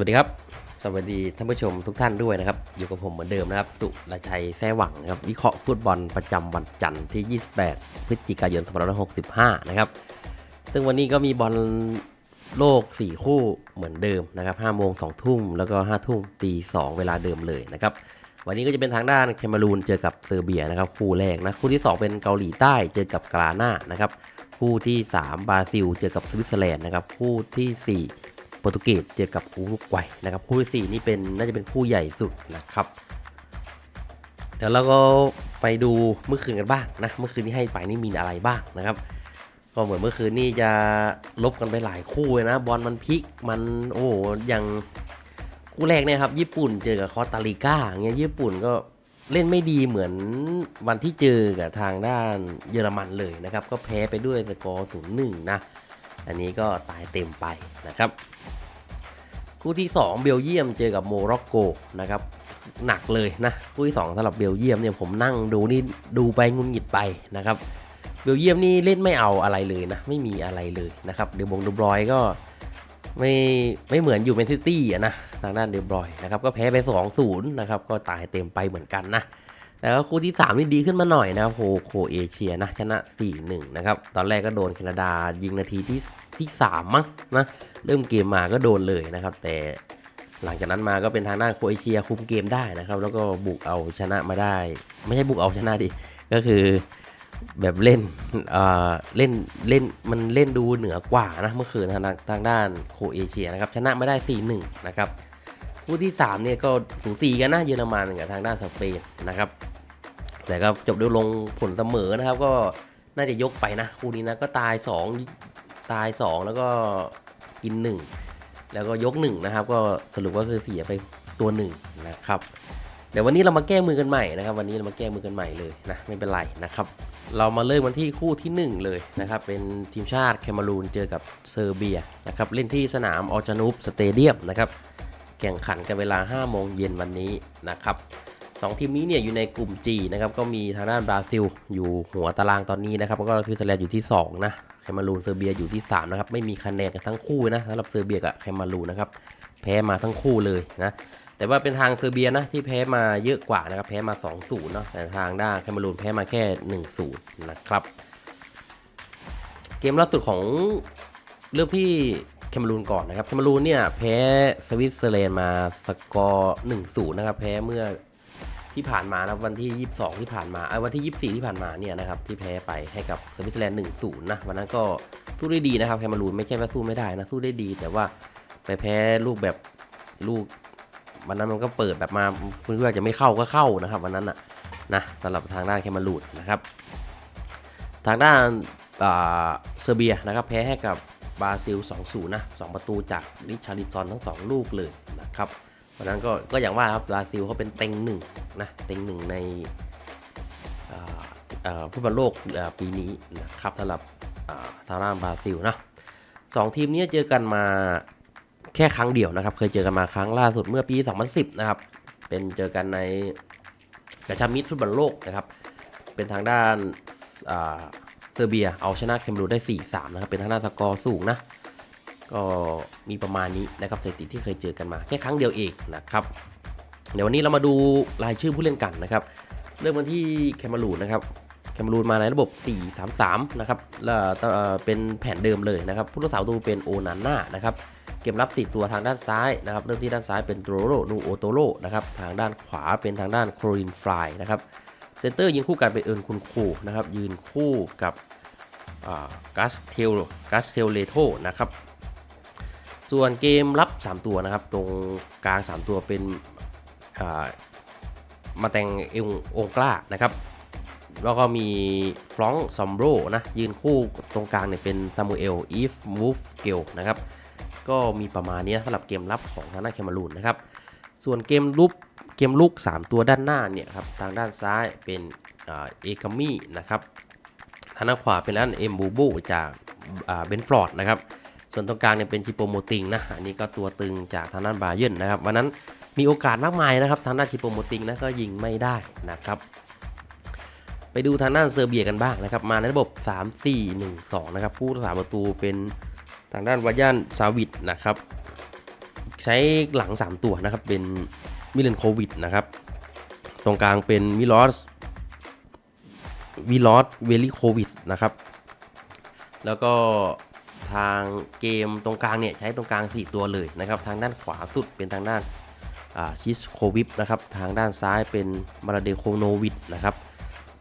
วัสดีครับ สวัสดีท่านผู้ชมทุกท่านด้วยนะครับ อยู่กับผมเหมือนเดิมนะครับสุรชัยแซ่หวังครับ วิเคราะห์ฟุตบอลประจำวันจันทร์ที่ 28 พฤศจิกายน 2565 นะครับ ซึ่งวันนี้ก็มีบอลโลก 4 คู่เหมือนเดิมนะครับ5โมง2ทุ่มแล้วก็5ทุ่มตี2เวลาเดิมเลยนะครับ วันนี้ก็จะเป็นทางด้านแคนารูนเจอกับเซอร์เบียนะครับ คู่แรกนะ คู่ที่ 2 เป็นเกาหลีใต้เจอกับกรานานะครับ คู่ที่ 3 บราซิล เจอกับสวิตเซอร์แลนด์นะครับ คู่ทีสี่4 โปรตุเกสเจอกับอุรุกวัยนะครับคู่ที่สี่นี่เป็นน่าจะเป็นคู่ใหญ่สุดนะครับเดี๋ยวเราก็ไปดูเมื่อคืนกันบ้างนะเมื่อคืนที่ให้ไปนี่มีอะไรบ้างนะครับก็เหมือนเมื่อคืนนี่จะลบกันไปหลายคู่เลยนะบอลมันพลิกมันโอ้โหอย่างคู่แรกเนี่ยครับญี่ปุ่นเจอกับคอตาริกาเงี้ยญี่ปุ่นก็เล่นไม่ดีเหมือนวันที่เจอกับทางด้านเยอรมันเลยนะครับ ก็แพ้ไปด้วยสกอร์ศูนย์หนึ่งนะ อันนี้ก็ตายเต็มไปนะครับ คู่ที่ 2 เบลเยียมเจอกับโมร็อกโกนะครับหนักเลยนะคู่ที่ 2สำหรับเบลเยียมเนี่ยผมนั่งดูนี่ดูไปงุนหงิดไปนะครับเบลเยียมนี่เล่นไม่เอาอะไรเลยนะไม่มีอะไรเลยนะครับเดบงดูบรอยก็ไม่ไม่เหมือนอยู่แมนซิตี้อะนะทางด้านเดบรอยนะครับก็แพ้ไป 2-0นะครับก็ตายเต็มไปเหมือนกันนะ แต่ก็คู่ที่ 3 นี่ดีขึ้นมาหน่อยนะครับโคโคเอเชียนะชนะ 4-1 นะครับ ตอนแรกก็โดนแคนาดายิงนาทีที่ที่ 3 มั้งนะเริ่มเกมมาก็โดนเลยนะครับ แต่หลังจากนั้นมาก็เป็นทางด้านโคเอเชียคุมเกมได้นะครับ แล้วก็บุกเอาชนะมาได้ ไม่ใช่บุกเอาชนะดิก็คือแบบเล่นเอ่อเล่นเล่นมันเล่นดูเหนือกว่านะเมื่อคืนทางด้านทางด้านโคเอเชียนะครับชนะมาได้ 4-1 นะครับคู่ที่3เนี่ยก็สูสีกันนะเยอรมันกับทางด้านสเปนนะครับ แต่ก็จบด้วยลงผลเสมอนะครับ ก็น่าจะยกไปนะคู่นี้นะก็ตาย 2 ตาย 2 แล้วก็กิน 1 แล้วก็ยก1นะครับ ก็สรุปก็คือเสียไปตัว1นะครับเดี๋ยววันนี้เรามาแก้มือกันใหม่นะครับ วันนี้เรามาแก้มือกันใหม่เลยนะไม่เป็นไรนะครับ เรามาเริ่มกันที่คู่ที่ 1 เลยนะครับ เป็นทีมชาติแคนารูนเจอกับเซอร์เบียนะครับเล่นที่สนามออจานูปสเตเดียมนะครับแข่งขันกันเวลา5โมงเย็นวันนี้นะครับ สองทีมนี้เนี่ยอยู่ในกลุ่ม G นะครับก็มีทางด้านบราซิล อยู่หัวตารางตอนนี้นะครับแล้วก็สวิตเซอร์แลนด์อยู่ที่ 2 นะแคนารูนเซอร์เบียอยู่ที่ 3 นะครับ ไม่มีคะแนนกันทั้งคู่นะสำหรับเซอร์เบียกับแคนารูนนะครับแพ้มาทั้งคู่เลยนะแต่ว่าเป็นทางเซอร์เบียนะที่แพ้มาเยอะกว่านะครับแพ้มา 2-0เนาะแต่ทางด้านแคนารูนแพ้มาแค่ 1-0 นะครับเกมล่าสุดของเรื่องที่แคนารูนก่อนนะครับแคนารูนเนี่ยแพ้สวิตเซอร์แลนด์มาสกอร์1-0นะครับแพ้เมื่อ ที่ผ่านมานะวันที่ 22 ที่ผ่านมาเอ้วันที่ 24 ที่ผ่านมาเนี่ยนะครับที่แพ้ไปให้กับสวิตเซอร์แลนด์1-0นะวันนั้นก็สู้ได้ดีนะครับแคนารูนไม่ใช่ว่าสู้ไม่ได้นะสู้ได้ดี แต่ว่าไปแพ้ลูกแบบลูกวันนั้นมันก็เปิดแบบมาคุณว่าจะไม่เข้าก็เข้านะครับวันนั้นนะนะสำหรับทางด้านแคนารูนนะครับ ทางด้านเซอร์เบียนะครับแพ้ให้กับบราซิล 2-0 นะ 2 ประตูจากริชาริซอนทั้ง 2 ลูกเลยนะครับ วันนั้นก็ก็อย่างว่าครับบราซิลเขาเป็นเต็งหนึ่งนะเต็งหนึ่งในฟุตบอลโลกปีนี้นะครับสำหรับอ่าทางด้าบราซิลนะสองทีมนี้เจอกันมาแค่ครั้งเดียวนะครับ เคยเจอกันมาครั้งล่าสุดเมื่อปี 2010 นะครับ เป็นเจอกันในกระชับมิตรฟุตบอลโลกนะครับ เป็นทางด้านเซอร์เบียเอาชนะแคมรูนได้ 4-3 นะครับ เป็นทางด้านสกอร์สูงนะ ก็มีประมาณนี้นะครับสถิติที่เคยเจอกันมาแค่ครั้งเดียวเองนะครับเดี๋ยววันนี้เรามาดูรายชื่อผู้เล่นกันนะครับ เริ่มกันที่แคมารูนนะครับแคมารูนมาในระบบ 4-3-3 นะครับแล้วเป็นแผนเดิมเลยนะครับ ผู้รักษาประตูเป็นโอนาน่านะครับเกมรับ 4 ตัวทางด้านซ้ายนะครับ เริ่มที่ด้านซ้ายเป็นโตโรนูโอโตโรนะครับ ทางด้านขวาเป็นทางด้านโครินฟลายนะครับเซนเตอร์ยิงคู่กันเป็นเอิร์นคุณคูนะครับ ยืนคู่กับกัสเทลกัสเทลเลโตนะครับ ส่วนเกมรับ 3 ตัวนะครับ ตรงกลาง 3 ตัวเป็นมาแตงเององกล้านะครับแล้วก็มีฟรองก์ซอมโบรนะยืนคู่ตรงกลางเนี่ยเป็นซามูเอลอีฟมูฟเกลนะครับก็มีประมาณนี้สำหรับเกมรับของทางด้านแคมารูนนะครับส่วนเกมลุกเกมลุก 3 ตัวด้านหน้าเนี่ยครับทางด้านซ้ายเป็นเอกามี่นะครับทางด้านขวาเป็นด้านเอ็มบูบูจากเบนฟลอร์ดนะครับ ส่วนตรงกลางเนี่ยเป็นชิโปโมติงนะอันนี้ก็ตัวตึงจากทางด้านบาเยร์นนะครับวันนั้นมีโอกาสมากมายนะครับทางด้านชิโปโมติงนะก็ยิงไม่ได้นะครับไปดูทางด้านเซอร์เบียกันบ้างนะครับมาในระบบ 3 4 1 2 นะครับผู้รักษาประตูเป็นทางด้านวายันซาวิดนะครับใช้หลัง 3 ตัวนะครับเป็นมิเลนโควิดนะครับตรงกลางเป็นวิลอสวิลอสเวลิโควิดนะครับแล้วก็ ทางเกมตรงกลางเนี่ยใช้ตรงกลาง 4 ตัวเลยนะครับ ทางด้านขวาสุดเป็นทางด้านชิสโควิปนะครับ ทางด้านซ้ายเป็นมาราเดโคโนวิดนะครับ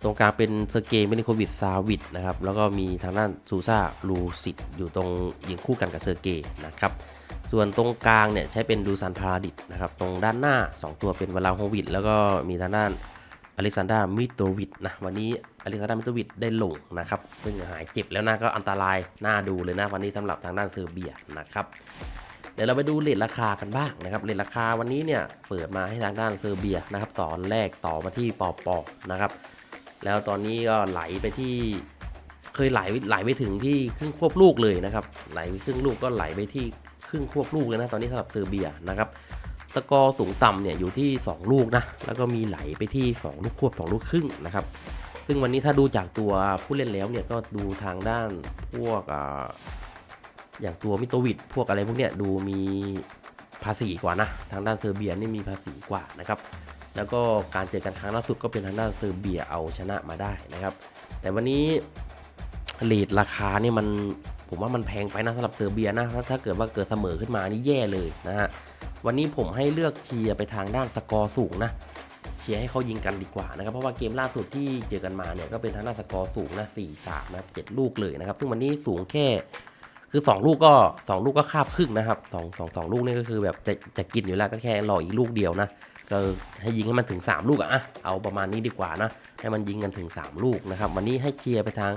ตรงกลางเป็นเซอร์เกย์เมนิโควิดซาวิดนะครับ แล้วก็มีทางด้านซูซาลูซิดอยู่ตรงยิงคู่กันกับเซอร์เกย์นะครับ ส่วนตรงกลางเนี่ยใช้เป็นดูซานพาราดิตนะครับ ตรงด้านหน้า 2 ตัวเป็นวาลาโฮวิดแล้วก็มีทางด้าน อเล็กซานดรามิโตวิดนะวันนี้อเล็กซานดรามิโตวิดได้ลงนะครับซึ่งหายเจ็บแล้วนะก็อันตรายน่าดูเลยนะวันนี้สำหรับทางด้านเซอร์เบียนะครับเดี๋ยวเราไปดูเลทราคากันบ้างนะครับเลทราคาวันนี้เนี่ยเปิดมาให้ทางด้านเซอร์เบียนะครับตอนแรกต่อมาที่ปอปอนะครับแล้วตอนนี้ก็ไหลไปที่เคยไหลไหลไปถึงที่ครึ่งควบลูกเลยนะครับไหลไปครึ่งลูกก็ไหลไปที่ครึ่งควบลูกเลยนะตอนนี้สำหรับเซอร์เบียนะครับ ตะกอร์สูงต่ำเนี่ยอยู่ที่ 2 ลูกนะ แล้วก็มีไหลไปที่ 2 ลูกควบ 2 ลูกครึ่งนะครับ ซึ่งวันนี้ถ้าดูจากตัวผู้เล่นแล้วเนี่ยก็ดูทางด้านพวกออย่างตัวมิโตวิดพวกอะไรพวกเนี้ยดูมีภาษีกว่านะ ทางด้านเซอร์เบียนี่มีภาษีกว่านะครับ แล้วก็การเจอกันครั้งล่าสุดก็เป็นทางด้านเซอร์เบียเอาชนะมาได้นะครับ แต่วันนี้เลทราคาเนี่ยมันผมว่ามันแพงไปนะสำหรับเซอร์เบียนะถ้าถ้าเกิดว่าเกิดเสมอขึ้นมานี่แย่เลยนะฮะ วันนี้ผมให้เลือกเชียร์ไปทางด้านสกอร์สูงนะเชียร์ให้เขายิงกันดีกว่านะครับ เพราะว่าเกมล่าสุดที่เจอกันมาเนี่ยก็เป็นทางด้านสกอร์สูงนะสี่สามนะเจ็ดลูกเลยนะครับ ซึ่งวันนี้สูงแค่ คือ 2 ลูกก็ 2 ลูกก็คาบครึ่งนะครับสองสองสองลูกนี่ก็คือแบบจะจะกินอยู่แล้วก็แค่รออีกลูกเดียวนะก็ให้ยิงให้มันถึง 3 ลูกอะอะเอาประมาณนี้ดีกว่านะให้มันยิงกันถึง 3 ลูกนะครับ วันนี้ให้เชียร์ไปทาง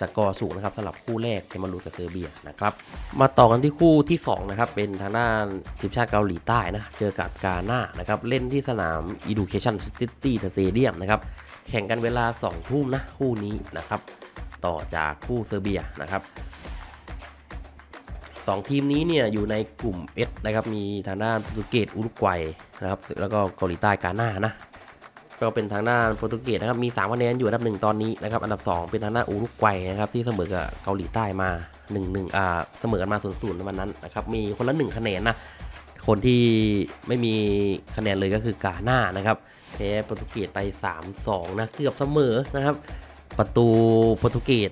สกอร์สูงนะครับสำหรับคู่แรกเทมารูกับเซอร์เบียนะครับมาต่อกันที่คู่ที่2นะครับเป็นทางด้านทีมชาติเกาหลีใต้นะเจอกับกาหน้านะครับเล่นที่สนาม Education City Stadium นะครับแข่งกันเวลา 2 ทุ่มนะคู่นี้นะครับต่อจากคู่เซอร์เบียนะครับสองทีมนี้เนี่ยอยู่ในกลุ่ม S นะครับมีทางด้านโปรตุเกสอุรุกวัยนะครับแล้วก็เกาหลีใต้กาหน้านะ ก็เป็นทางด้านโปรตุเกสนะครับมี3คะแนนอยู่อันดับหนึ่งตอนนี้นะครับอันดับ 2 เป็นทางด้านอุรุกวัยนะครับที่เสมอกับเกาหลีใต้มา1นึอ่าเสมอกันมา0ูนย์ในวันนั้นนะครับมีคนละ 1 คะแนนนะคนที่ไม่มีคะแนนเลยก็คือกาหน้านะครับแพ้โปรตุเกสไป 3-2นะเกือบเสมอนะครับ ประตูโปรตุเกส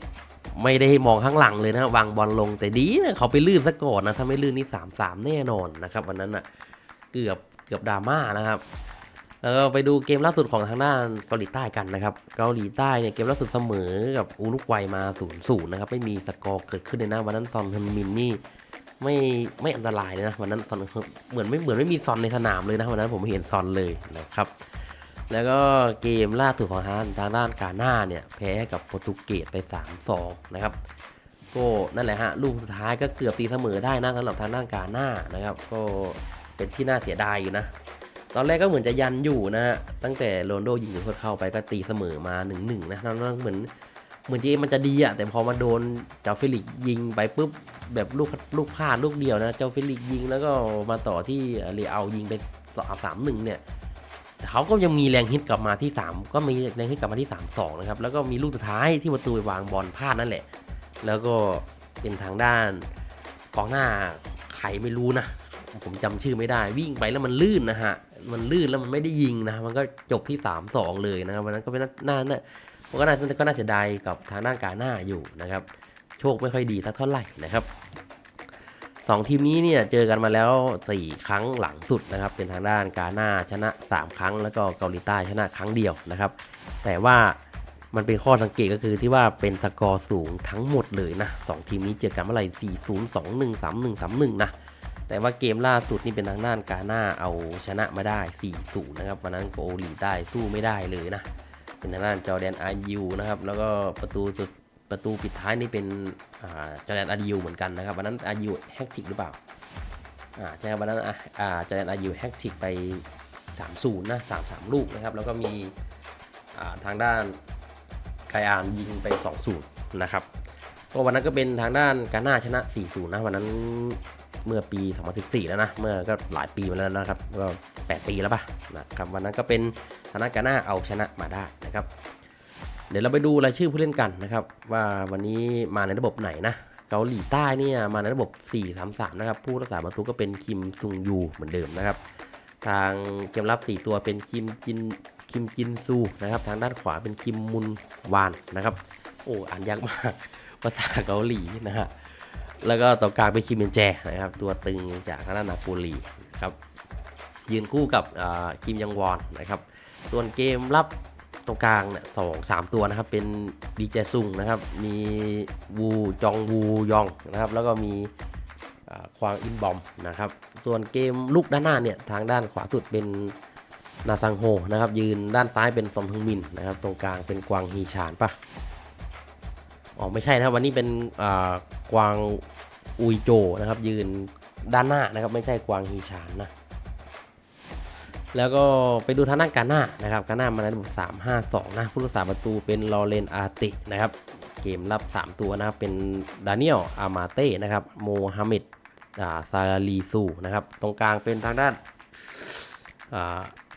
ไม่ได้มองข้างหลังเลยนะวางบอลลงแต่ดีนะเขาไปลื่นซะก่อนนะถ้าไม่ลื่นนี่สามสามแน่นอนนะครับวันนั้นอะเกือบเกือบดราม่านะครับ แล้วก็ไปดูเกมล่าสุดของทางด้านเกาหลีใต้กันนะครับ เกาหลีใต้เนี่ยเกมล่าสุดเสมอ กับอุรุกวัยมา0ูนย์นะครับ ไม่มีสกอร์เกิดขึ้นเลยนะวันนั้นซอนเฮนมินนี่ไม่ไม่อันตรายเลยนะวันนั้นซอนเหมือนไม่เหมือนไม่มีซอนในสนามเลยนะวันนั้นผมไม่เห็นซอนเลยนะครับ แล้วก็เกมล่าสุดของทางทางด้านกาหน้าเนี่ยแพ้กับโปรตุเกสไป 3-2 นะครับก็นั่นแหละฮะลูกสุดท้ายก็เกือบตีเสมอได้นะสำหรับทางด้านกาหน้านะครับ ก็เป็นที่น่าเสียดายอยู่นะ ตอนแรกก็เหมือนจะยันอยู่นะฮะ ตั้งแต่โรนโดยิงจุดโทษเข้าไปก็ตีเสมอมา1นหนึ่งนะนั่นเหมือนเหมือนที่มันจะดีอะแต่พอมาโดนเจ้าฟิลิกยิงไปปุ๊บแบบลูกลูกพลาดลูกเดียวนะ เจ้าฟิลิกยิงแล้วก็มาต่อที่เรอัลยิงไปสามสามหนึ่งเนี่ยเขาก็ยังมีแรงฮิตกลับมาที่ 3 ก็มีแรงฮิตกลับมาที่ 3-2 นะครับ แล้วก็มีลูกสุดท้ายที่ประตูไปวางบอลพลาดนั่นแหละ แล้วก็เป็นทางด้านกองหน้าใครไม่รู้นะ ผมจำชื่อไม่ได้วิ่งไปแล้วมันลื่นนะฮะ มันลื่นแล้วมันไม่ได้ยิงนะมันก็จบที่3-2เลยนะครับวันนั้นก็เป็นน่าน่ามันก็น่าก็น่าเสียดายกับทางด้านกาหน้าอยู่นะครับ โชคไม่ค่อยดีสักเท่าไหร่นะครับสองทีมนี้เนี่ยเจอกันมาแล้ว 4 ครั้งหลังสุดนะครับ เป็นทางด้านกาหน้าชนะ 3 ครั้ง แล้วก็เกาหลีใต้ชนะครั้งเดียวนะครับ แต่ว่ามันเป็นข้อสังเกตก็คือที่ว่าเป็นสกอร์สูงทั้งหมดเลยนะสองทีมนี้เจอกันเมื่อไหร่4 0 2 1 3 1 3 1 นะ แต่ว่าเกมล่าสุดนี่เป็นทางด้านกาหน้าเอาชนะมาได้4 0นะครับวันนั้นเกหลีใต้สู้ไม่ได้เลยนะ เป็นทางด้านจอแดนอายูนะครับ แล้วก็ประตูจุดประตูปิดท้ายนี่เป็นอจอแดนอายูเหมือนกันนะครับวันนั้นอายูแฮกติกหรือเปล่าอ่าใช่วันนั้นอ่าจอแดนอายูแฮกติกไป3-0นะ3-3 ลูกนะครับ แล้วก็มีทางด้านไกอานยิงไป 2-0 นะครับก็วันนั้นก็เป็นทางด้านกาหน้าชนะ 4-0 นะ วันนั้น เมื่อปี 2014 แล้วนะ เมื่อก็หลายปีมาแล้วนะครับ ก็ 8 ปีแล้วป่ะนะครับ วันนั้นก็เป็นทางด้านกาหน้าเอาชนะมาได้นะครับ เดี๋ยวเราไปดูรายชื่อผู้เล่นกันนะครับ ว่าวันนี้มาในระบบไหนนะเกาหลีใต้เนี่ยมาในระบบ 4-3-3 นะครับ ผู้รักษาประตูก็เป็นคิมซุงยูเหมือนเดิมนะครับ ทางเกมรับ 4 ตัวเป็นคิมจินคิมจินซูนะครับ ทางด้านขวาเป็นคิมมุนวานนะครับ โอ้อ่านยากมากภาษาเกาหลีนะฮะ แล้วก็ต่อกลางเป็นคิมเบนแจนะครับตัวตึงจากทางด้านาโปลีครับยืนคู่กับคิมยังวอนนะครับ ส่วนเกมรับตรงกลางเนี่ยสองสามตัวนะครับ เป็นดีเจซุงนะครับ มีวูจองวูยองนะครับ แล้วก็มีควางอินบอมนะครับ ส่วนเกมลุกด้านหน้าเนี่ยทางด้านขวาสุดเป็นนาซังโฮนะครับ ยืนด้านซ้ายเป็นซอมฮึงมินนะครับ ตรงกลางเป็นกวางฮีชานปะ อ๋อไม่ใช่นะครับวันนี้เป็นกวางอุยโจนะครับ ยืนด้านหน้านะครับ ไม่ใช่กวางฮีชานนะแล้วก็ไปดูทางด้านกาหน้านะครับกาหน้ามาในระบบ3 5 2 นะผู้รักษาประตูเป็นลอเรนอาตินะครับ เกมรับ 3 ตัวนะครับ เป็นดานิเอลอามาเต้นะครับโมฮัมเหม็ดอ่าซาลีซูนะครับ ตรงกลางเป็นทางด้าน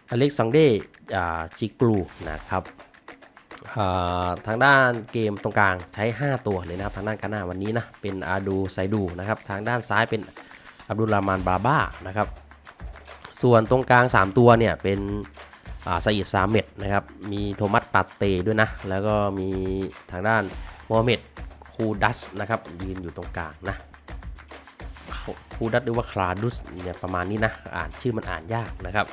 อเล็กซานเดอ่าจิกลูนะครับ ทางด้านเกมตรงกลางใช้ 5 ตัวเลยนะครับทางด้านกาน้าวันนี้นะเป็นอาดูไซดูนะครับทางด้านซ้ายเป็นอับดุลรามานบาบ้านะครับส่วนตรงกลาง 3 ตัวเนี่ยเป็นอ่าซาอิดซาเมตนะครับมีโทมัสปาเตด้วยนะแล้วก็มีทางด้านโมฮัมเหม็ดคูดัสนะครับยืนอยู่ตรงกลางนะคูดัสหรือว่าคลาดุสเนี่ยประมาณนี้นะอ่านชื่อมันอ่านยากนะครับ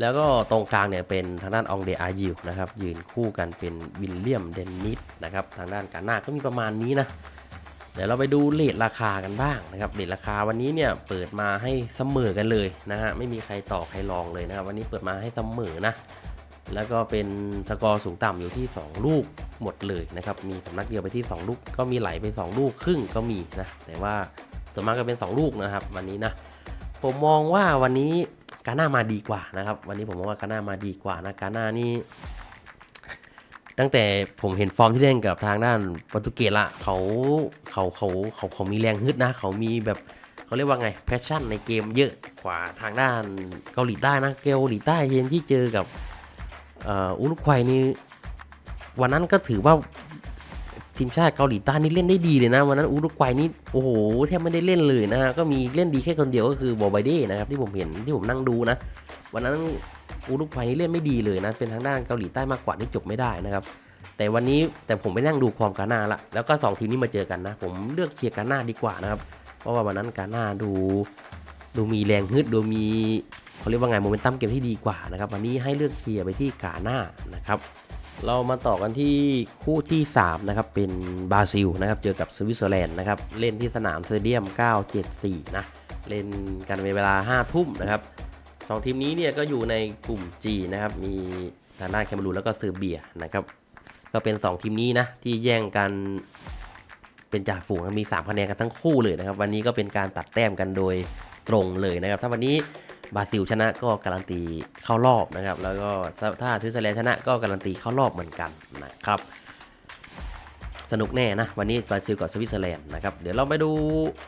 แล้วก็ตรงกลางเนี่ยเป็นทางด้านองเดอายิวนะครับยืนคู่กันเป็นวิลเลียมเดนนิสนะครับทางด้านการหน้าก็มีประมาณนี้นะเดี๋ยวเราไปดูเลทราคากันบ้างนะครับเลทราคาวันนี้เนี่ยเปิดมาให้เสมอกันเลยนะฮะไม่มีใครต่อใครรองเลยนะครับวันนี้เปิดมาให้เสมอนะแล้วก็เป็นสกอร์สูงต่ำอยู่ที่ 2 ลูกหมดเลยนะครับมีสำนักเดียวไปที่ 2 ลูกก็มีไหลไป 2 ลูกครึ่งก็มีนะแต่ว่าส่วนมากก็เป็น 2 ลูกนะครับ วันนี้นะผมมองว่าวันนี้ กาหน่ามาดีกว่านะครับ วันนี้ผมมองว่ากาหน่ามาดีกว่านะกาหน่านี่ตั้งแต่ผมเห็นฟอร์มที่เล่นกับทางด้านโปรตุเกสละเขาเขาเขาเขาเขามีแรงฮึดนะ เขามีแบบเขาเรียกว่าไงแพชชั่นในเกมเยอะกว่าทางด้านเกาหลีใต้นะเกาหลีใต้เกมที่เจอกับอุรุกวัยนี่วันนั้นก็ถือว่า ทีมชาติเกาหลีใต้นี่เล่นได้ดีเลยนะวันนั้นอุรุกวัยนี่โอ้โหแทบไม่ได้เล่นเลยนะฮะก็มีเล่นดีแค่คนเดียวก็คือบอไบเด้นะครับที่ผมเห็นที่ผมนั่งดูนะ วันนั้นอุรุกวัยนี่เล่นไม่ดีเลยนะเป็นทางด้านเกาหลีใต้มากกว่าที่จบไม่ได้นะครับแต่วันนี้แต่ผมไปนั่งดูความกาหน้าละแล้วก็ 2 ทีมนี้มาเจอกันนะ ผมเลือกเชียร์กาหน้าดีกว่านะครับเพราะว่าวันนั้นกาหน้าดูดูมีแรงฮึดดูมีเขาเรียกว่าไงโมเมนตัมเกมที่ดีกว่านะครับวันนี้ให้เลือกเชียร์ไปที่กาหน้านะครับ เรามาต่อกันที่คู่ที่3นะครับเป็นบราซิลนะครับเจอกับสวิตเซอร์แลนด์นะครับเล่นที่สนามสเตเดียม 974 นะเล่นกันเวลา 5 ทุ่มนะครับสองทีมนี้เนี่ยก็อยู่ในกลุ่ม G นะครับมีทางด้านแคเมรูนแล้วก็เซอร์เบียนะครับก็เป็น 2 ทีมนี้นะที่แย่งกันเป็นจ่าฝูงมี3คะแนนกันทั้งคู่เลยนะครับ วันนี้ก็เป็นการตัดแต้มกันโดยตรงเลยนะครับ ถ้าวันนี้ บราซิลชนะก็การันตีเข้ารอบนะครับ แล้วก็ถ้าถ้าสวิตเซอร์แลนด์ชนะก็การันตีเข้ารอบเหมือนกันนะครับ สนุกแน่นะ วันนี้บราซิลกับสวิตเซอร์แลนด์นะครับ เดี๋ยวเราไปดู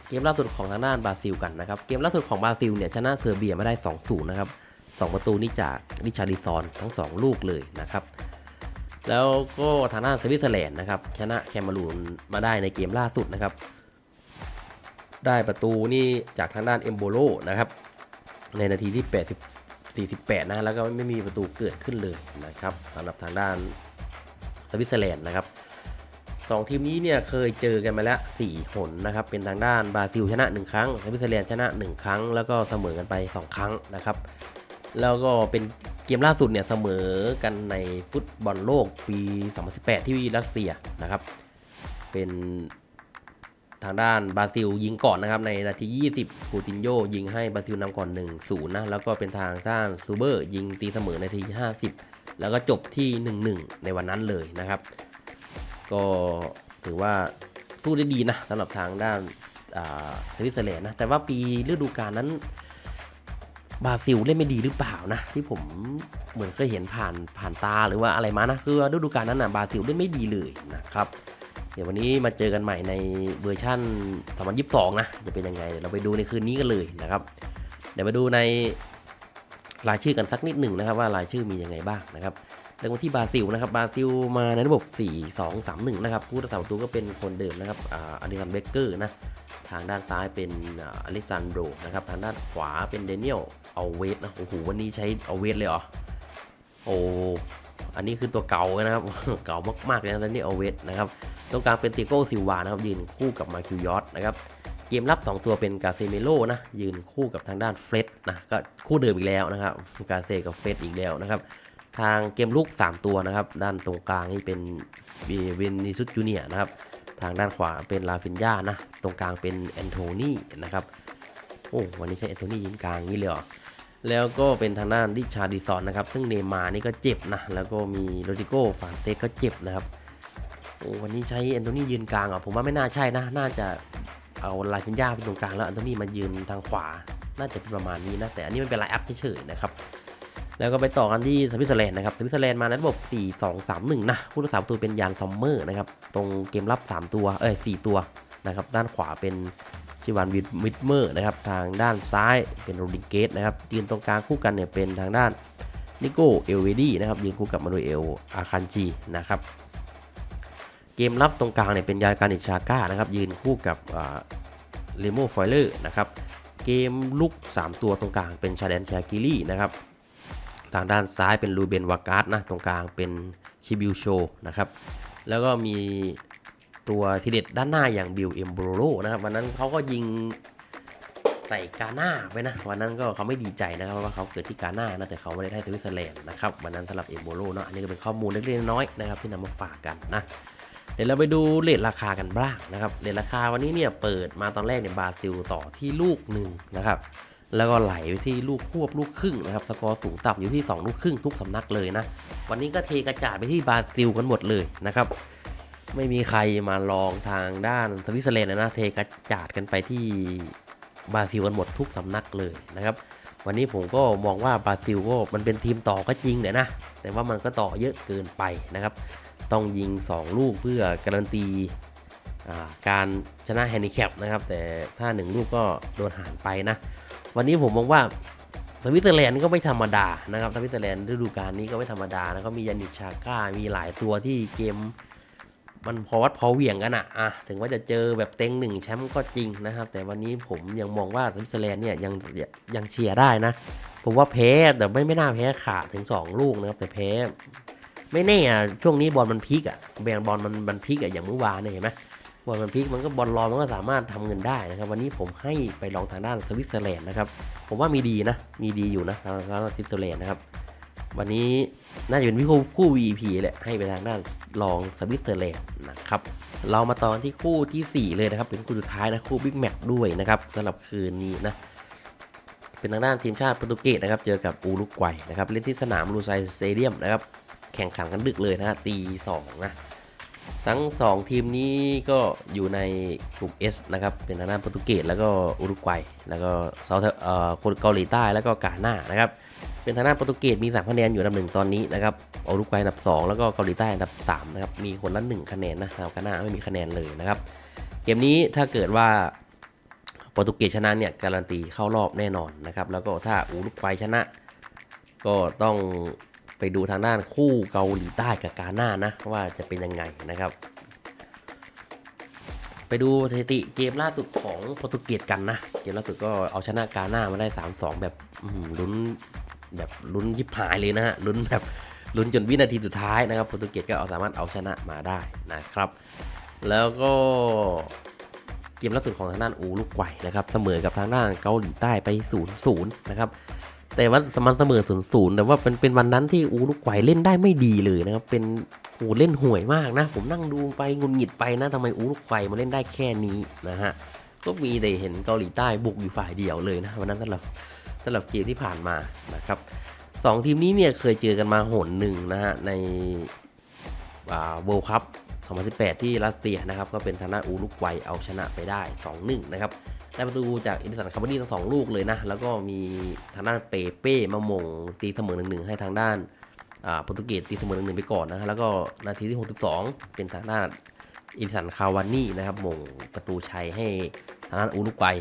เกมล่าสุดของทางด้านบราซิลกันนะครับ เกมล่าสุดของบราซิลเนี่ยชนะเซอร์เบียมาได้2-0นะครับ2 ประตูนี่จากริชาร์ลิซอนทั้ง 2 ลูกเลยนะครับ แล้วก็ทางด้านสวิตเซอร์แลนด์นะครับชนะแคมารูนมาได้ในเกมล่าสุดนะครับ ได้ประตูนี่จากทางด้านเอมโบโลนะครับ ในนาทีที่ 848 นะ แล้วก็ไม่มีประตูเกิดขึ้นเลยนะครับสำหรับทางด้านสวิตเซอร์แลนด์นะครับสองทีมนี้เนี่ยเคยเจอกันมาแล้ว 4 หนนะครับ เป็นทางด้านบราซิลชนะ 1 ครั้งสวิตเซอร์แลนด์ชนะ 1 ครั้ง แล้วก็เสมอกันไป 2 ครั้งนะครับ แล้วก็เป็นเกมล่าสุดเนี่ยเสมอกันในฟุตบอลโลกปี 2018 ที่รัสเซียนะครับ เป็น ทางด้านบราซิลยิงก่อนนะครับในนาที 20 คูตินโยยิงให้บราซิลนำก่อน 1-0 นะ แล้วก็เป็นทางด้านซูเบอร์ยิงตีเสมอในนาที 50 แล้วก็จบที่ 1-1 ในวันนั้นเลยนะครับ ก็ถือว่าสู้ได้ดีนะสำหรับทางด้านสวิตเซอร์แลนด์นะ แต่ว่าปีฤดูกาลนั้นบราซิลเล่นไม่ดีหรือเปล่านะ ที่ผมเหมือนเคยเห็นผ่านผ่านตาหรือว่าอะไรมานะ คือฤดูกาลนั้นนะบราซิลเล่นไม่ดีเลยนะครับ เดี๋ยววันนี้มาเจอกันใหม่ในเวอร์ชั่น 2022 นะ จะเป็นยังไง เราไปดูในคืนนี้กันเลยนะครับ เดี๋ยวมาดูในรายชื่อกันสักนิดหนึ่งนะครับว่ารายชื่อมียังไงบ้างนะครับเริ่มที่บราซิลนะครับบราซิลมาในระบบ 4 2 3 1 นะครับผู้รักษาประตูก็เป็นคนเดิมนะครับอ่าอดิสันเบเกอร์นะทางด้านซ้ายเป็นอเล็กซานโดรนะครับทางด้านขวาเป็นเดนิเอลเอาเวสนะโอ้โหวันนี้ใช้เอาเวสเลยเหรอโอ้ อันนี้คือตัวเก่านะครับเก่ามากๆเลยนะนิเอลเอาเวสนะครับตรงกลางเป็นติโก้ซิลวานะครับยืนคู่กับมาคิวยอสนะครับเกมรับ 2 ตัวเป็นกาเซเมโลนะยืนคู่กับทางด้านเฟรดนะก็คู่เดิมอีกแล้วนะครับกาเซกับเฟรดอีกแล้วนะครับทางเกมลุก3 ตัวนะครับด้านตรงกลางนี่เป็นเวนนิซุสจูเนียนะครับทางด้านขวาเป็นลาฟินยานะตรงกลางเป็นแอนโทนีนะครับโอ้วันนี้ใช้แอนโทนียืนกลางนี่เลยเหรอ แล้วก็เป็นทางด้านดิชาร์ดิซอนนะครับ ซึ่งเนมานี่ก็เจ็บนะ แล้วก็มีโรดิโก้ฟานเซกก็เจ็บนะครับ โอ้วันนี้ใช้แอนโทนียืนกลางอะผมว่าไม่น่าใช่นะ น่าจะเอาลายฟินยาเป็นตรงกลางแล้วแอนโทนีมายืนทางขวา น่าจะเป็นประมาณนี้นะ แต่อันนี้มันเป็นไลน์อัพเฉยๆนะครับ แล้วก็ไปต่อกันที่สวิตเซอร์แลนด์นะครับ สวิตเซอร์แลนด์มาในระบบ 4 2 3 1 นะ ผู้รักษาประตูเป็นยานซอมเมอร์นะครับ ตรงเกมรับ 3 ตัว เอ้ย4ตัวนะครับ ด้านขวาเป็น ชิวานวิดวิดเมอร์นะครับทางด้านซ้ายเป็นโรดิเกสนะครับยืนตรงกลางคู่กันเนี่ยเป็นทางด้านนิโก้เอลเวดีนะครับยืนคู่กับมานูเอลอาคันจีนะครับเกมรับตรงกลางเนี่ยเป็นยาการิชาก้านะครับยืนคู่กับเลโมฟอยเลอร์นะครับเกมลุก 3 ตัวตรงกลางเป็นชาแดนชากิลี่นะครับทางด้านซ้ายเป็นลูเบนวากาสนะตรงกลางเป็นชิบิวโชนะครับแล้วก็มี ตัวทีเด็ดด้านหน้าอย่างบิลเอมโบโรนะครับวันนั้นเขาก็ยิงใส่กาหน้าไว้นะ วันนั้นก็เขาไม่ดีใจนะครับเพราะว่าเขาเกิดที่กาหน้านะแต่เขาไม่ได้ได้สวิตเซอร์แลนด์นะครับวันนั้นสำหรับเอมโบโรเนาะอันนี้ก็เป็นข้อมูลเล็กๆน้อยๆนะครับที่นำมาฝากกันนะเดี๋ยวเราไปดูเลทราคากันบ้างนะครับเลทราคาวันนี้เนี่ยเปิดมาตอนแรกเนี่ยบราซิลต่อที่ลูกหนึ่งนะครับแล้วก็ไหลไปที่ลูกควบลูกครึ่งนะครับ สกอร์สูงต่ำอยู่ที่ 2 ลูกครึ่งทุกสำนักเลยนะ วันนี้ก็เทกระจาดไปที่บราซิลกันหมดเลยนะครับ ไม่มีใครมาลองทางด้านสวิตเซอร์แลนด์นะเทกระจาดกันไปที่บราซิลกันหมดทุกสำนักเลยนะครับ วันนี้ผมก็มองว่าบราซิลก็มันเป็นทีมต่อก็จริงเนี่ยนะ แต่ว่ามันก็ต่อเยอะเกินไปนะครับ ต้องยิง 2 ลูกเพื่อการันตีาการชนะแฮนดิแคปนะครับ แต่ถ้า 1 ลูกก็โดนหารไปนะ วันนี้ผมมองว่าสวิตเซอร์แลนด์ก็ไม่ธรรมดานะครับสวิตเซอร์แลนด์ฤดูกาลนี้ก็ไม่ธรรมดานะก็มียานิชชาก้ามีหลายตัวที่เกม มันพอวัดพอเหวี่ยงกันอะอะถึงว่าจะเจอแบบเต็งหนึ่งแชมป์ก็จริงนะครับ แต่วันนี้ผมยังมองว่าสวิตเซอร์แลนด์เนี่ยยังยังเชียร์ได้นะ ผมว่าแพ้แต่ไม่ไม่น่าแพ้ขาดถึง 2 ลูกนะครับ แต่แพ้ไม่แน่อะช่วงนี้บอลมันพีกอะแบนบอลมันมันพีกอะอย่างเมื่อวานเนี่ยเห็นไหมบอลมันพีกมันก็บอลรอมันก็สามารถทำเงินได้นะครับ วันนี้ผมให้ไปลองทางด้านสวิตเซอร์แลนด์นะครับ ผมว่ามีดีนะ มีดีอยู่นะทางด้านสวิตเซอร์แลนด์นะครับ วันนี้น่าจะเป็นคู่คู่ VP แหละให้ไปทางด้านลองสวิตเซอร์แลนด์นะครับเรามาตอนที่คู่ทีสี่ 4 เลยนะครับ เป็นคู่สุดท้ายนะคู่บิ๊กแมตช์ด้วยนะครับสำหรับคืนนี้นะเป็นทางด้านทีมชาติโปรตุเกสนะครับ เจอกับอูรุกวัยนะครับเล่นที่สนามลูไซสเตเดียมนะครับ แข่งขันกันดึกเลยนะตีสองนะ ทั้งสองทีมนี้ก็อยู่ในกลุ่ม S นะครับ เป็นทางด้านโปรตุเกสแล้วก็อุรุกวัย แล้วก็เซาท์เอ่อคนเกาหลีใต้แล้วก็กาหน้านะครับ เป็นทางด้านโปรตุเกสมี3คะแนนอยู่อันดับหนึ่งตอนนี้นะครับ อุรุกวัยอันดับ 2 แล้วก็เกาหลีใต้อันดับ3นะครับ มีคนละ1คะแนนนะกาหน้าไม่มีคะแนนเลยนะครับ เกมนี้ถ้าเกิดว่าโปรตุเกสชนะเนี่ยการันตีเข้ารอบแน่นอนนะครับ แล้วก็ถ้าอุรุกวัยชนะ ก็ต้อง ไปดูทางด้านคู่เกาหลีใต้กับกาหน้านะ ว่าจะเป็นยังไงนะครับ ไปดูสถิติเกมล่าสุดของโปรตุเกสกันนะ เกมล่าสุดก็เอาชนะกาหน้ามาได้ 3-2 แบบลุ้นแบบลุ้นยิบหายเลยนะฮะลุ้นแบบลุ้นจนวินาทีสุดท้ายนะครับโปรตุเกสก็เอาสามารถเอาชนะมาได้นะครับ แล้วก็เกมล่าสุดของทางด้านอูรุกวัยนะครับ เสมอกับทางด้านเกาหลีใต้ไป0-0นะครับ แต่ว่าสมันเสมอศูนย์ศูนย์แต่ว่าเป็นเป็นวันนั้นที่อูรุกวัยเล่นได้ไม่ดีเลยนะครับ เป็นโอ้เล่นห่วยมากนะ ผมนั่งดูไปงุนหงิดไปนะทำไมอูรุกวัยมาเล่นได้แค่นี้นะฮะก็มีแต่เห็นเกาหลีใต้บุกอยู่ฝ่ายเดียวเลยนะวันนั้นสำหรับสำหรับเกมที่ผ่านมานะครับสองทีมนี้เนี่ยเคยเจอกันมาหนหนึ่งนะฮะในอ่าเวิลด์คัพ2018 ที่รัสเซียนะครับ ก็เป็นทางด้านอูรุกวัยเอาชนะไปได้ 2-1 นะครับ ได้ประตูจากอินสันคาร์บอนีทั้งสองลูกเลยนะ แล้วก็มีทางด้านเปเป้มามงตีเสมอหนึ่งหนึ่งให้ทางด้านอ่าโปรตุเกสตีเสมอหนึ่งหนึ่งไปก่อนนะฮะแล้วก็นาทีที่ 62 เป็นทางด้านอินสันคาวานี่นะครับมงประตูชัยให้ทางด้านอูรุกวัย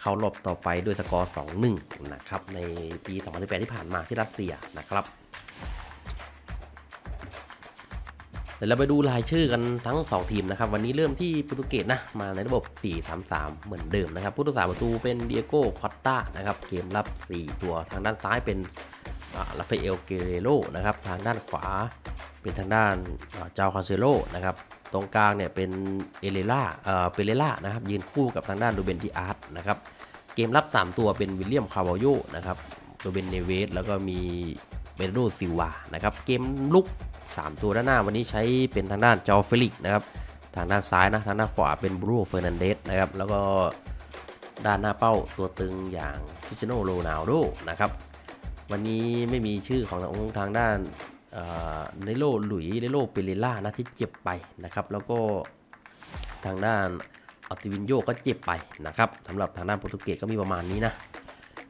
เข้ารอบต่อไปด้วยสกอร์ 2-1 นะครับ ในปี 2018 ที่ผ่านมาที่รัสเซียนะครับ เดี๋ยวเราไปดูรายชื่อกันทั้ง 2 ทีมนะครับ วันนี้เริ่มที่โปรตุเกสนะมาในระบบ 4-3-3 เหมือนเดิมนะครับ ผู้รักษาประตูเป็นเดียโก้คอตตานะครับ เกมรับ 4 ตัวทางด้านซ้ายเป็นลาฟเอลเกเรโรนะครับ ทางด้านขวาเป็นทางด้านเจ้าคอนเซโลนะครับ ตรงกลางเนี่ยเป็นเอเลล่าเอ่อเปเรล่านะครับ ยืนคู่กับทางด้านดูเบนดิอาร์ตนะครับ เกมรับ 3 ตัวเป็นวิลเลียมคาร์วาโยนะครับดูเบนเนเวสแล้วก็มีเบรโดซิวานะครับ เกมลุก 3 ตัวด้านหน้าวันนี้ใช้เป็นทางด้านจอเฟลิกนะครับทางด้านซ้ายนะทางด้านขวาเป็นบรูเฟอร์นันเดสนะครับแล้วก็ด้านหน้าเป้าตัวตึงอย่างคริสเตียโนโรนัลโดนะครับวันนี้ไม่มีชื่อของทางทางด้านเนโรหลุยเนโรเปเรล่านะที่เจ็บไปนะครับ แล้วก็ทางด้านออติวินโยก็เจ็บไปนะครับสำหรับทางด้านโปรตุเกสก็มีประมาณนี้นะ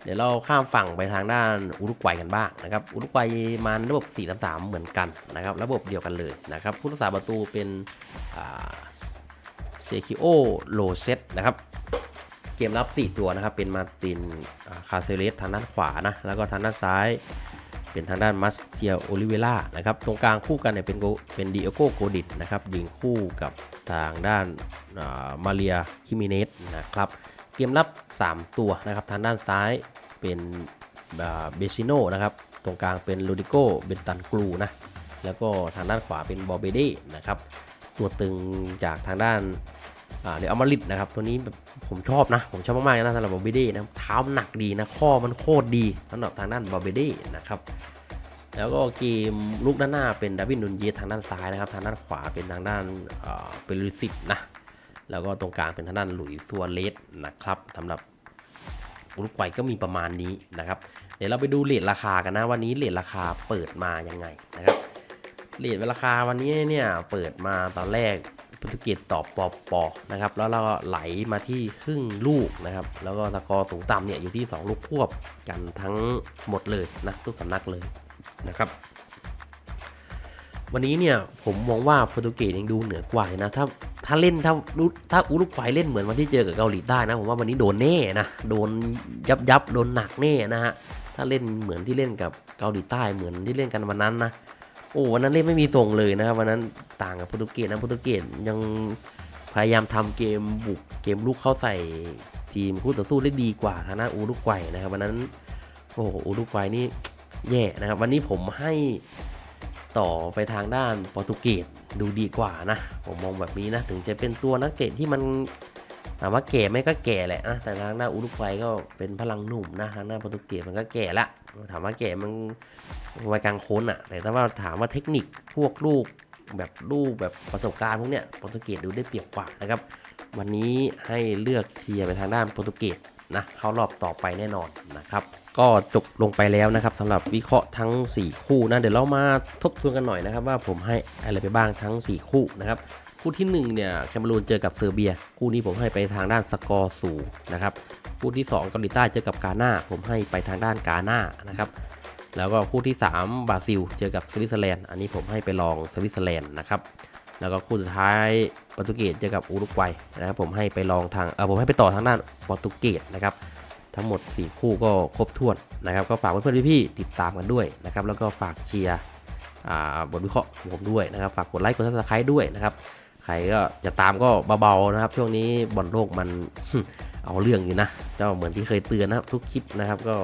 เดี๋ยวเราข้ามฝั่งไปทางด้านอุรุกวัยกันบ้างนะครับ อุรุกวัยมาในระบบ 4-3-3 เหมือนกันนะครับ ระบบเดียวกันเลยนะครับ ผู้รักษาประตูเป็นเซคิโอโลเซตนะครับ เกมรับ 4 ตัวนะครับ เป็นมาตินคาเซเลสทางด้านขวานะ แล้วก็ทางด้านซ้ายเป็นทางด้านมัสเทียโอลิเวล่านะครับ ตรงกลางคู่กันเนี่ยเป็นเป็นดิโอโกโกดิตนะครับ ยิงคู่กับทางด้านมาเรียคิมิเนสนะครับ เกมรับ 3 ตัวนะครับทางด้านซ้ายเป็นเบซิโนนะครับตรงกลางเป็นลูดิโกเบนตันกลูนะแล้วก็ทางด้านขวาเป็นบอเบเดนะครับตัวตึงจากทางด้านเดี๋ยวเอามาลิดนะครับ ตัวนี้ผมชอบนะ ผมชอบมากๆนะสำหรับบอเบเดนะเท้าหนักดีนะข้อมันโคตรดีสำหรับทางด้านบอเบเดนะครับแล้วก็เกมลูกด้านหน้าเป็นดาวินนุนเยทางด้านซ้ายนะครับ ทางด้านขวาเป็นทางด้านเปริสิตนะ แล้วก็ตรงกลางเป็นทางด้านหลุยซัวเลสนะครับสำหรับอุรุกวัยก็มีประมาณนี้นะครับ เดี๋ยวเราไปดูเลทราคากันนะวันนี้เลทราคาเปิดมายังไงนะครับเลทราคาวันนี้เนี่ยเปิดมาตอนแรกโปรตุเกสตอบปอปอนะครับแล้วเราก็ไหลมาที่ครึ่งลูกนะครับแล้วก็สกอร์สูงต่ำเนี่ยอยู่ที่ 2 ลูกควบกันทั้งหมดเลยนะทุกสำนักเลยนะครับ วันนี้เนี่ยผมมองว่าโปรตุเกสยังดูเหนือกว่านะถ้า ถ้าเล่นถ้าถ้าอุรุกวัยเล่นเหมือนวันที่เจอกับเกาหลีใต้นะผมว่าวันนี้โดนแน่นะโดนยับยับโดนหนักแน่นะฮะถ้าเล่นเหมือนที่เล่นกับเกาหลีใต้เหมือนที่เล่นกันวันนั้นนะโอ้วันนั้นเล่นไม่มีทรงเลยนะครับวันนั้นต่างกับโปรตุเกสนะโปรตุเกสยังพยายามทำเกมบุกเกมลุกเข้าใส่ทีมคู่ต่อสู้ได้ดีกว่าทางด้านอุรุกวัยนะครับวันนั้นโอ้โหอุรุกวัยนี่แย่นะครับวันนี้ผมให้ ต่อไปทางด้านโปรตุเกสดูดีกว่านะ ผมมองแบบนี้นะ ถึงจะเป็นตัวนักเตะที่มันถามว่าแก่ไหมก็แก่แหละนะแต่ทางด้านอุรุกวัยก็เป็นพลังหนุ่มนะทางด้านโปรตุเกสมันก็แก่ละถามว่าแก่มันวัยกลางคนอะแต่ถ้าว่าถามว่าเทคนิคพวกลูกแบบลูกแบบประสบการณ์พวกเนี้ยโปรตุเกสดูได้เปรียบกว่านะครับ วันนี้ให้เลือกเชียร์ไปทางด้านโปรตุเกส นะเข้ารอบต่อไปแน่นอนนะครับ ก็จบลงไปแล้วนะครับสำหรับวิเคราะห์ทั้ง 4 คู่นะเดี๋ยวเรามาทบทวนกันหน่อยนะครับ ว่าผมให้อะไรไปบ้างทั้ง 4 คู่นะครับคู่ที่ 1 เนี่ยแคนารูนเจอกับเซอร์เบีย คู่นี้ผมให้ไปทางด้านสกอร์สูงนะครับคู่ที่2เกาหลีใต้เจอกับกาหน้าผมให้ไปทางด้านกาหน้านะครับแล้วก็คู่ที่ 3 บราซิล เจอกับสวิตเซอร์แลนด์อันนี้ผมให้ไปลองสวิตเซอร์แลนด์นะครับ แล้วก็คู่สุดท้ายโปรตุเกสเจอกับอุรุกวัยนะครับผมให้ไปลองทางเออผมให้ไปต่อทางด้านโปรตุเกสนะครับทั้งหมด 4 คู่ก็ครบถ้วนนะครับ ก็ฝากเพื่อนๆพี่ๆติดตามกันด้วยนะครับ แล้วก็ฝากเชียร์บทวิเคราะห์ของผมด้วยนะครับ ฝากกดไลค์กดซับสไครต์ด้วยนะครับ ใครก็จะตามก็เบาๆนะครับ ช่วงนี้บอลโลกมันเอาเรื่องอยู่นะ เจ้าเหมือนที่เคยเตือนนะครับทุกคลิปนะครับก็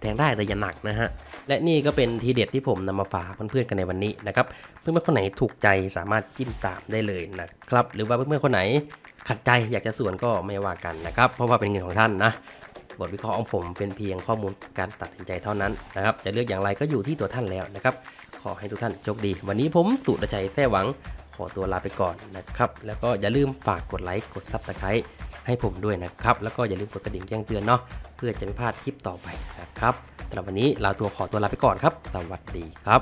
แทงได้แต่อย่าหนักนะฮะ และนี่ก็เป็นทีเด็ดที่ผมนำมาฝากเพื่อนๆกันในวันนี้นะครับ เพื่อนๆคนไหนถูกใจสามารถจิ้มตามได้เลยนะครับ หรือว่าเพื่อนๆคนไหนขัดใจอยากจะส่วนก็ไม่ว่ากันนะครับ เพราะว่าเป็นเงินของท่านนะบทวิเคราะห์ของผมเป็นเพียงข้อมูลการตัดสินใจเท่านั้นนะครับ จะเลือกอย่างไรก็อยู่ที่ตัวท่านแล้วนะครับ ขอให้ทุกท่านโชคดี วันนี้ผมสุรชัยแท้หวัง ขอตัวลาไปก่อนนะครับ แล้วก็อย่าลืมฝากกดไลค์ กดซับสไครต์ ให้ผมด้วยนะครับ แล้วก็อย่าลืมกดกระดิ่งแจ้งเตือนเนาะเพื่อจะไม่พลาดคลิปต่อไปนะครับสำหรับวันนี้ลาตัวขอตัวลาไปก่อนครับ สวัสดีครับ